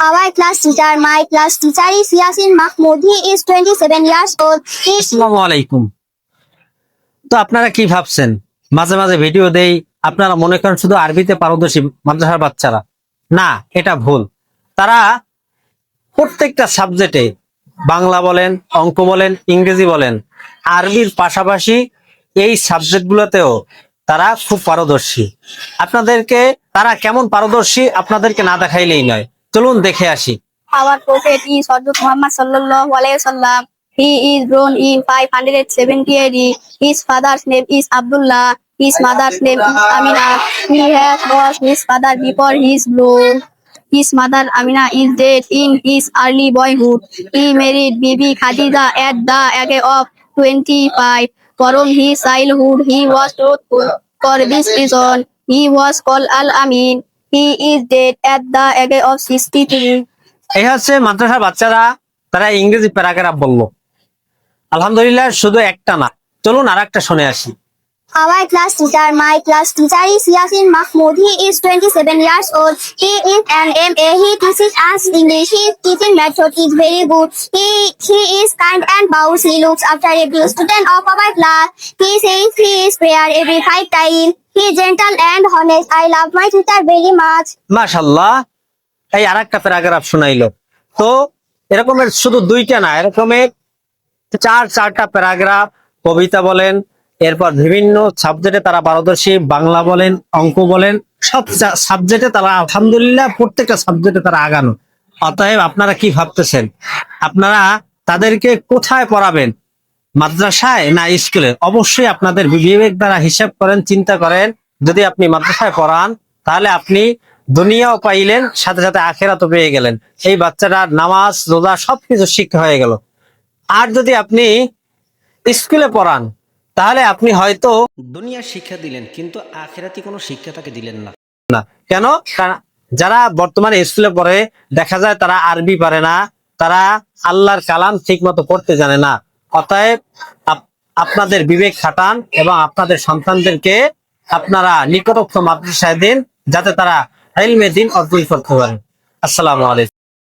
Our class teacher, my class teacher is Yasin Mahmood. He is 27 years old. আসসালামু আলাইকুম। তো আপনারা কি ভাবছেন? মাঝে মাঝে ভিডিও দেই আপনারা মনে করেন শুধু আরবিতে পারদর্শী মাদ্রাসার বাচ্চারা। না এটা ভুল। তারা প্রত্যেকটা সাবজেক্টে বাংলা বলেন অঙ্ক বলেন ইংরেজি বলেন আরবির পাশাপাশি এই সাবজেক্টগুলোতেও তারা খুব পারদর্শী। আপনাদেরকে তারা কেমন পারদর্শী আপনাদেরকে না দেখাইলেই নয়। চলুন দেখে আসি our prophet is Hazrat Muhammad sallallahu alaihi wasallam. He is born in 570 AD. His father's name is Abdullah. His mother's name is Amina. He has lost his father before his birth. His mother Amina is dead in his early boyhood. He married Bibi Khadija at the age of 25. From his childhood, he was truthful. For this reason, he was called Al He is dead at the age of 63. এই হচ্ছে মাদ্রাসার বাচ্চারা, তারা ইংরেজি paragraph বলল। আলহামদুলিল্লাহ, শুধু একটা না। চলুন আর একটা শুনে আসি। Our class teacher, my class teacher is Yasin Mahmood. He is 27 years old. He is an MA. He teaches us English. His teaching method is very good. He he is kind and bows. He looks after every student of our class. He says he is prayer every five times. He is gentle and honest. I love my teacher very much. মাশাল্লাহ এই আর একটা paragraph শোনাইলো তো এরকমের শুধু দুইটা না এরকমের চার চারটা প্যারাগ্রাফ কবিতা বলেন এরপর বিভিন্ন সাবজেক্টে তারা পারদর্শী, বাংলা বলেন, অঙ্ক বলেন, সব সাবজেক্টে তারা আলহামদুলিল্লাহ প্রত্যেকটা সাবজেক্টে তারা আগানো। অতএব আপনারা কি ভাবতেছেন? আপনারা তাদেরকে কোথায় পড়াবেন? মাদ্রাসায় না স্কুলে? অবশ্যই আপনাদের বিবেক দ্বারা হিসাব করেন, চিন্তা করেন। যদি আপনি মাদ্রাসায় পড়ান, তাহলে আপনি দুনিয়াও পাইলেন, সাথে সাথে আখেরাতও পেয়ে গেলেন। এই বাচ্চারা নামাজ, রোজা সবকিছু শিক্ষা হয়ে গেল। আর যদি আপনি স্কুলে পড়ান তাহলে আপনি হয়তো দুনিয়ার শিক্ষা দিলেন কিন্তু আখেরাতি কোনো শিক্ষা তাকে দিলেন না। না। কেন? যারা বর্তমানে স্কুলে পড়ে দেখা যায় তারা আরবি পারে না তারা আল্লাহর কালাম ঠিক মতো পড়তে জানে না। অতএব আপনাদের বিবেক খাটান এবং আপনাদের সন্তানদেরকে আপনারা নিকটস্থ মাদ্রাসায় দিন যাতে তারা এলমে দিন অর্জন করতে পারেন আসসালামু আলাইকুম।